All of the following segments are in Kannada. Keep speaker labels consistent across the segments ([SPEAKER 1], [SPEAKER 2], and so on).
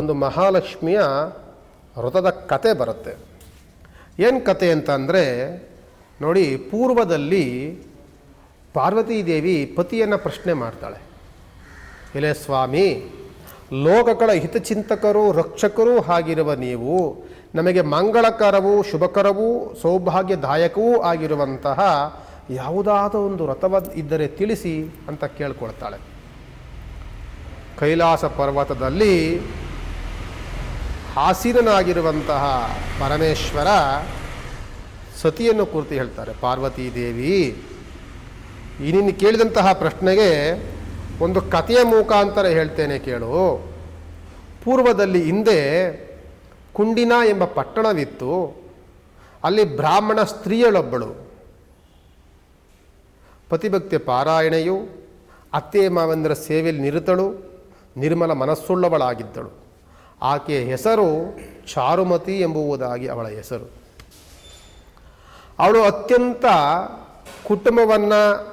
[SPEAKER 1] ಒಂದು ಮಹಾಲಕ್ಷ್ಮಿಯ ವ್ರತದ ಕತೆ ಬರುತ್ತೆ. ಏನು ಕತೆ ಅಂತಂದರೆ, ನೋಡಿ, ಪೂರ್ವದಲ್ಲಿ ಪಾರ್ವತೀ ದೇವಿ ಪತಿಯನ್ನು ಪ್ರಶ್ನೆ ಮಾಡ್ತಾಳೆ. ಇಲೆ ಸ್ವಾಮಿ, ಲೋಕಗಳ ಹಿತಚಿಂತಕರು, ರಕ್ಷಕರೂ ಆಗಿರುವ ನೀವು, ನಮಗೆ ಮಂಗಳಕರವೂ, ಶುಭಕರವೂ, ಸೌಭಾಗ್ಯದಾಯಕವೂ ಆಗಿರುವಂತಹ ಯಾವುದಾದ ಒಂದು ವ್ರತವ ಇದ್ದರೆ ತಿಳಿಸಿ ಅಂತ ಕೇಳ್ಕೊಳ್ತಾಳೆ. ಕೈಲಾಸ ಪರ್ವತದಲ್ಲಿ ಹಾಸೀನನಾಗಿರುವಂತಹ ಪರಮೇಶ್ವರ ಸತಿಯನ್ನು ಕುರಿತು ಹೇಳ್ತಾರೆ, ಪಾರ್ವತೀ ದೇವಿ. ಈ ನಿನ್ನ ಕೇಳಿದಂತಹ ಪ್ರಶ್ನೆಗೆ ಒಂದು ಕಥೆಯ ಮುಖಾಂತರ ಹೇಳ್ತೇನೆ ಕೇಳು. ಪೂರ್ವದಲ್ಲಿ ಹಿಂದೆ ಕುಂಡಿನ ಎಂಬ ಪಟ್ಟಣವಿತ್ತು. ಅಲ್ಲಿ ಬ್ರಾಹ್ಮಣ ಸ್ತ್ರೀಯಳೊಬ್ಬಳು. ಪತಿಭಕ್ತಿ ಪಾರಾಯಣೆಯು, ಅತ್ತೆ ಮಾವಂದರ ಸೇವೆಯಲ್ಲಿ ನಿರತಳು, ನಿರ್ಮಲ ಮನಸ್ಸುಳ್ಳವಳಾಗಿದ್ದಳು. ಆಕೆಯ ಹೆಸರು ಚಾರುಮತಿ ಎಂಬುವುದಾಗಿ ಅವಳ ಹೆಸರು. ಅವಳು ಅತ್ಯಂತ ಕುಟುಂಬವನ್ನು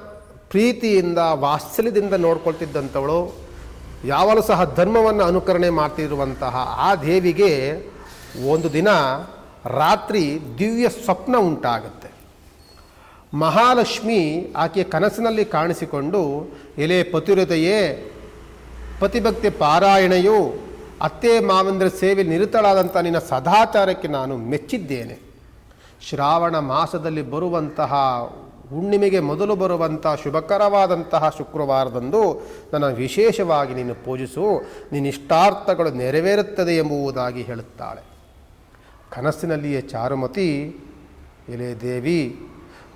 [SPEAKER 1] ಪ್ರೀತಿಯಿಂದ, ವಾತ್ಸಲ್ಯದಿಂದ ನೋಡ್ಕೊಳ್ತಿದ್ದಂಥವಳು ಯಾವಾಗಲೂ ಸಹ ಧರ್ಮವನ್ನು ಅನುಕರಣೆ ಮಾಡ್ತಿರುವಂತಹ ಆ ದೇವಿಗೆ ಒಂದು ದಿನ ರಾತ್ರಿ ದಿವ್ಯ ಸ್ವಪ್ನ ಉಂಟಾಗುತ್ತೆ. ಮಹಾಲಕ್ಷ್ಮಿ ಆಕೆಯ ಕನಸಿನಲ್ಲಿ ಕಾಣಿಸಿಕೊಂಡು, ಎಲೆ ಪತಿರತೆಯೇ ಪತಿಭಕ್ತಿ ಪಾರಾಯಣೆಯು ಅತ್ತೆ ಮಾವಂದ್ರ ಸೇವೆ ನಿರತಳಾದಂಥ ನಿನ್ನ ಸದಾಚಾರಕ್ಕೆ ನಾನು ಮೆಚ್ಚಿದ್ದೇನೆ. ಶ್ರಾವಣ ಮಾಸದಲ್ಲಿ ಬರುವಂತಹ, ಹುಣ್ಣಿಮೆಗೆ ಮೊದಲು ಬರುವಂತಹ ಶುಭಕರವಾದಂತಹ ಶುಕ್ರವಾರದಂದು ನನ್ನ ವಿಶೇಷವಾಗಿ ನೀನು ಪೂಜಿಸು ನಿನ್ನ ಇಷ್ಟಾರ್ಥಗಳು ನೆರವೇರುತ್ತದೆ ಎಂಬುದಾಗಿ ಹೇಳುತ್ತಾಳೆ. ಕನಸಿನಲ್ಲಿಯೇ ಚಾರುಮತಿ, ಎಲೆ ದೇವಿ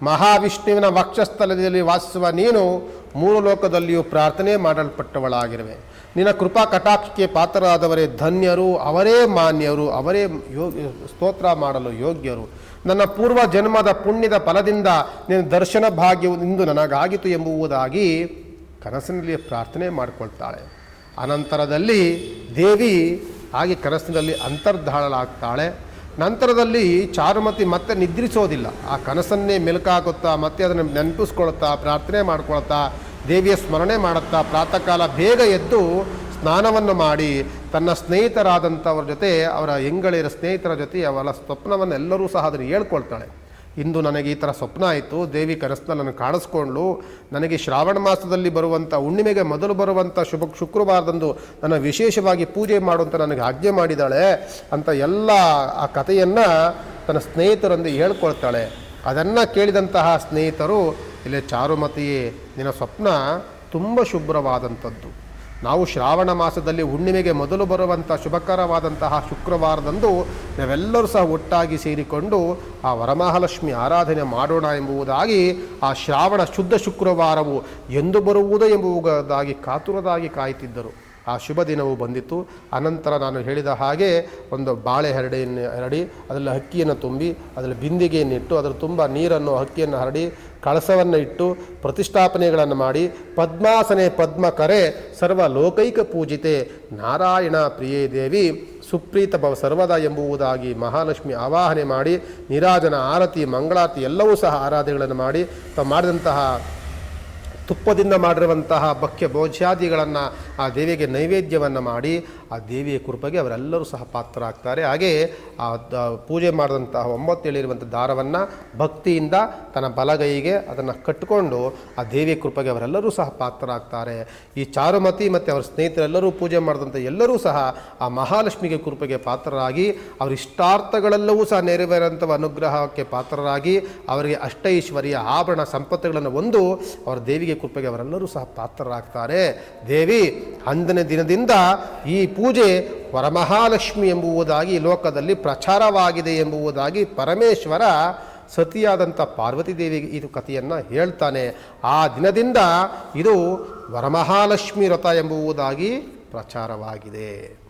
[SPEAKER 1] ಮಹಾವಿಷ್ಣುವಿನ ವಕ್ಷಸ್ಥಲದಲ್ಲಿ ವಾಸಿಸುವ ನೀನು ಮೂರು ಲೋಕದಲ್ಲಿಯೂ ಪ್ರಾರ್ಥನೆ ಮಾಡಲ್ಪಟ್ಟವಳಾಗಿರುವೆ. ನಿನ್ನ ಕೃಪಾ ಕಟಾಕ್ಷಕ್ಕೆ ಪಾತ್ರರಾದವರೇ ಧನ್ಯರು, ಅವರೇ ಮಾನ್ಯರು, ಅವರೇ ಯೋ, ಸ್ತೋತ್ರ ಮಾಡಲು ಯೋಗ್ಯರು. ನನ್ನ ಪೂರ್ವ ಜನ್ಮದ ಪುಣ್ಯದ ಫಲದಿಂದ ನಿನ್ನ ದರ್ಶನ ಭಾಗ್ಯವು ಇಂದು ನನಗಾಗಿತು ಎಂಬುವುದಾಗಿ ಕನಸಿನಲ್ಲಿ ಪ್ರಾರ್ಥನೆ ಮಾಡಿಕೊಳ್ತಾಳೆ. ಅನಂತರದಲ್ಲಿ ದೇವಿ ಹಾಗೆ ಕನಸಿನಲ್ಲಿ ಅಂತರ್ಧಾಳಲಾಗ್ತಾಳೆ ನಂತರದಲ್ಲಿ ಚಾರುಮತಿ ಮತ್ತೆ ನಿದ್ರಿಸೋದಿಲ್ಲ. ಆ ಕನಸನ್ನೇ ಮೆಲುಕಾಕುತ್ತಾ ಮತ್ತೆ ಅದನ್ನು ನೆನಪಿಸ್ಕೊಳ್ತಾ, ಪ್ರಾರ್ಥನೆ ಮಾಡ್ಕೊಳ್ತಾ, ದೇವಿಯ ಸ್ಮರಣೆ ಮಾಡುತ್ತಾ ಪ್ರಾತಃ ಕಾಲ ಬೇಗ ಎದ್ದು ಸ್ನಾನವನ್ನು ಮಾಡಿ, ತನ್ನ ಸ್ನೇಹಿತರಾದಂಥವ್ರ ಜೊತೆ, ಅವರ ಹೆಂಗಳಿರ ಸ್ನೇಹಿತರ ಜೊತೆ ಅವರ ಸ್ವಪ್ನವನ್ನು ಎಲ್ಲರೂ ಸಹ ಅದನ್ನು ಹೇಳ್ಕೊಳ್ತಾಳೆ. ಇಂದು ನನಗೆ ಈ ಥರ ಸ್ವಪ್ನ ಆಯಿತು, ದೇವಿ ಕನಸನ್ನ ನಾನು ಕಾಣಿಸ್ಕೊಂಡ್ಲು, ನನಗೆ ಶ್ರಾವಣ ಮಾಸದಲ್ಲಿ ಬರುವಂಥ, ಹುಣ್ಣಿಮೆಗೆ ಮೊದಲು ಬರುವಂಥ ಶುಭ, ಶುಕ್ರವಾರದಂದು ನನ್ನ ವಿಶೇಷವಾಗಿ ಪೂಜೆ ಮಾಡುವಂಥ ನನಗೆ ಆಜ್ಞೆ ಮಾಡಿದ್ದಾಳೆ ಅಂತ ಎಲ್ಲ ಆ ಕಥೆಯನ್ನು ತನ್ನ ಸ್ನೇಹಿತರೊಂದಿಗೆ ಹೇಳ್ಕೊಳ್ತಾಳೆ. ಅದನ್ನು ಕೇಳಿದಂತಹ ಸ್ನೇಹಿತರು, ಇಲ್ಲೇ ಚಾರುಮತಿಯೇ, ನಿನ್ನ ಸ್ವಪ್ನ ತುಂಬ ಶುಭ್ರವಾದಂಥದ್ದು. ನಾವು ಶ್ರಾವಣ ಮಾಸದಲ್ಲಿ ಹುಣ್ಣಿಮೆಗೆ ಮೊದಲು ಬರುವಂಥ ಶುಭಕರವಾದಂತಹ ಶುಕ್ರವಾರದಂದು ನಾವೆಲ್ಲರೂ ಸಹ ಒಟ್ಟಾಗಿ ಸೇರಿಕೊಂಡು ಆ ವರಮಹಾಲಕ್ಷ್ಮಿ ಆರಾಧನೆ ಮಾಡೋಣ ಎಂಬುದಾಗಿ ಆ ಶ್ರಾವಣ ಶುದ್ಧ ಶುಕ್ರವಾರವು ಎಂದು ಬರುವುದು ಎಂಬುದಾಗಿ ಕಾತುರದಾಗಿ ಕಾಯುತ್ತಿದ್ದರು ಆ ಶುಭ ದಿನವು ಬಂದಿತ್ತು. ಅನಂತರ ನಾನು ಹೇಳಿದ ಹಾಗೆ ಒಂದು ಬಾಳೆ ಹರಡೆಯನ್ನು ಹರಡಿ, ಅದರಲ್ಲಿ ಹಕ್ಕಿಯನ್ನು ತುಂಬಿ, ಅದರಲ್ಲಿ ಬಿಂದಿಗೆಯನ್ನಿಟ್ಟು ಅದರ ತುಂಬ ನೀರನ್ನು, ಹಕ್ಕಿಯನ್ನು ಹರಡಿ, ಕಳಸವನ್ನು ಇಟ್ಟು ಪ್ರತಿಷ್ಠಾಪನೆಗಳನ್ನು ಮಾಡಿ, ಪದ್ಮಾಸನೆ ಪದ್ಮ ಕರೆ ಸರ್ವ ಲೋಕೈಕ ಪೂಜಿತೆ, ನಾರಾಯಣ ಪ್ರಿಯೇ ದೇವಿ, ಸುಪ್ರೀತ ಭವ ಸರ್ವದ ಎಂಬುವುದಾಗಿ ಮಹಾಲಕ್ಷ್ಮಿ ಆವಾಹನೆ ಮಾಡಿ, ನಿರಾಜನ ಆರತಿ, ಮಂಗಳಾರತಿ ಎಲ್ಲವೂ ಸಹ ಆರಾಧನೆಗಳನ್ನು ಮಾಡಿ ತಾವು ಮಾಡಿದಂತಹ ತುಪ್ಪದಿಂದ ಮಾಡಿರುವಂತಹ ಭಕ್ಷ್ಯ ಭೋಜ್ಯಾದಿಗಳನ್ನು ಆ ದೇವಿಗೆ ನೈವೇದ್ಯವನ್ನು ಮಾಡಿ ಆ ದೇವಿಯ ಕೃಪೆಗೆ ಅವರೆಲ್ಲರೂ ಸಹ ಪಾತ್ರರಾಗ್ತಾರೆ. ಹಾಗೆ ಆ ಪೂಜೆ ಮಾಡಿದಂತಹ ಒಂಬತ್ತು ಹೇಳಿರುವಂಥ ದಾರವನ್ನು ಭಕ್ತಿಯಿಂದ ತನ್ನ ಬಲಗೈಗೆ ಅದನ್ನು ಕಟ್ಟಿಕೊಂಡು ಆ ದೇವಿಯ ಕೃಪೆಗೆ ಅವರೆಲ್ಲರೂ ಸಹ ಪಾತ್ರರಾಗ್ತಾರೆ. ಈ ಚಾರುಮತಿ ಮತ್ತು ಅವರ ಸ್ನೇಹಿತರೆಲ್ಲರೂ ಪೂಜೆ ಮಾಡಿದಂಥ ಎಲ್ಲರೂ ಸಹ ಆ ಮಹಾಲಕ್ಷ್ಮಿಗೆ ಕೃಪೆಗೆ ಪಾತ್ರರಾಗಿ, ಅವರ ಇಷ್ಟಾರ್ಥಗಳೆಲ್ಲವೂ ಸಹ ನೆರವೇರಂಥ ಅನುಗ್ರಹಕ್ಕೆ ಪಾತ್ರರಾಗಿ, ಅವರಿಗೆ ಅಷ್ಟೈಶ್ವರ್ಯ ಆಭರಣ ಸಂಪತ್ತುಗಳನ್ನು ಒಂದು ಅವರ ದೇವಿಗೆ ಕೃಪೆಗೆ ಅವರೆಲ್ಲರೂ ಸಹ ಪಾತ್ರರಾಗ್ತಾರೆ. ದೇವಿ, ಅಂದನೇ ದಿನದಿಂದ ಈ ಪೂಜೆ ವರಮಹಾಲಕ್ಷ್ಮಿ ಎಂಬುವುದಾಗಿ ಲೋಕದಲ್ಲಿ ಪ್ರಚಾರವಾಗಿದೆ ಎಂಬುವುದಾಗಿ ಪರಮೇಶ್ವರ ಸತಿಯಾದಂಥ ಪಾರ್ವತಿ ದೇವಿಗೆ ಇದು ಕಥೆಯನ್ನು ಹೇಳ್ತಾನೆ. ಆ ದಿನದಿಂದ ಇದು ವರಮಹಾಲಕ್ಷ್ಮಿ ವ್ರತ ಎಂಬುವುದಾಗಿ ಪ್ರಚಾರವಾಗಿದೆ.